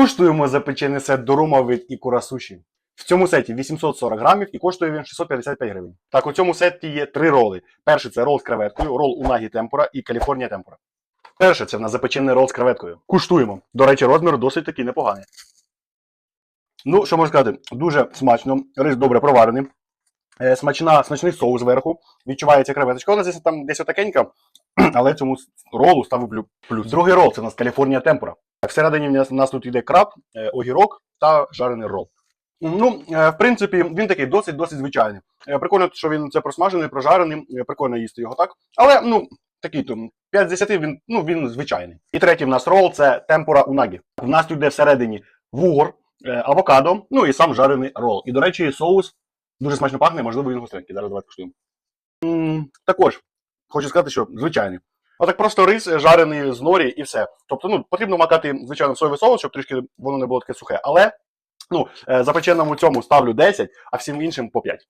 Куштуємо запечений сет Дорума від Ікура Суші. В цьому сеті 840 грамів і коштує він 655 гривень. Так, у цьому сеті є три роли. Перший це рол з креветкою, рол Унагі Темпура і Каліфорнія Темпура. Перше це в нас запечений рол з креветкою. Куштуємо. До речі, розмір досить такий непоганий. Ну, що можна сказати, дуже смачно, рис добре проварений. Е, Смачна, смачний соус зверху. Відчувається креветочка. Вона десь там десь отакенька, але цьому ролу ставлю плюс. Другий рол це у нас Каліфорнія Темпура. Всередині в нас, тут йде краб, е, огірок та жарений рол. Ну, е, в принципі, він такий досить досить звичайний. Е, Прикольно, що він це просмажений, прожарений, прикольно їсти його так. Але ну, такий то 5 з 10 він, ну, він звичайний. І третій в нас рол це темпура унагі. В нас тут йде всередині вугор, авокадо, ну і сам жарений рол. І, до речі, соус дуже смачно пахне, можливо, він гостренький. Зараз давайте куштуємо. Також хочу сказати, що звичайний. Отак просто рис жарений з норі і все. Тобто, ну, потрібно макати, звичайно, соєвий соус, щоб трішки воно не було таке сухе. Але ну, е, запеченому цьому ставлю 10, а всім іншим по 5.